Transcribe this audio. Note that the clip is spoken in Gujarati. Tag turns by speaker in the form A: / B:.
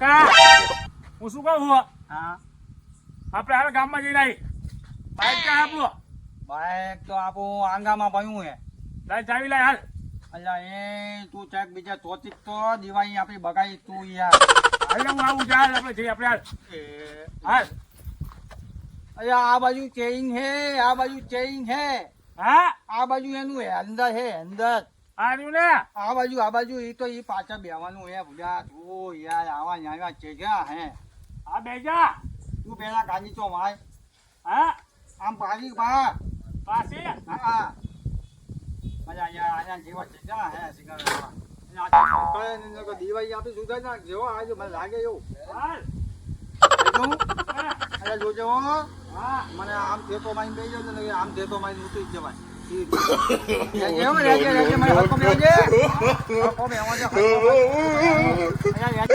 A: કા હું શું કહું
B: હા.
A: આપણે હાલ ગામમાં જઈને આવી બાઈક ક્યાં આપણું
B: બાઈક તો આપણું આંગામાં ભયું હે.
A: લાય ચાવી લાય હાલ.
B: અલ્યા એ તું ચેક બીજા તોતી તો દિવાળી આપણી બગાઈ તું યાર.
A: હાલ હું આવું ચાલ આપણે જઈએ આપણે હાલ. હાલ.
B: અલ્યા આ બાજુ ચેઇન હે આ બાજુ ચેઇન હે.
A: હા?
B: આ બાજુ એનું હે અંદર હે અંદર.
A: આ ને?
B: આ બાજુ આ બાજુ એ તો એ પાછળ બેવાનું હે ભૂલ્યા તું યાર આવા ન્યાવા ચેગ્યા હે?
A: આ બેજા.
B: તું પેલા ગાડી ચો ભાઈ
A: હા?
B: આમ
A: પાછી
B: હા. હા અલ્યા યાર આના જેવા હે સિંગર દિવાળી ના જેવો આજે મને લાગે એવું. અલ્યા જોજો. હા? મને આમ થેતો મારીને બે જાવ ને આમ થેતો મારીને ઉતરી જવાય. રહેજે, રહેજે, મને હરખો બેહજે. હરખો બેહવા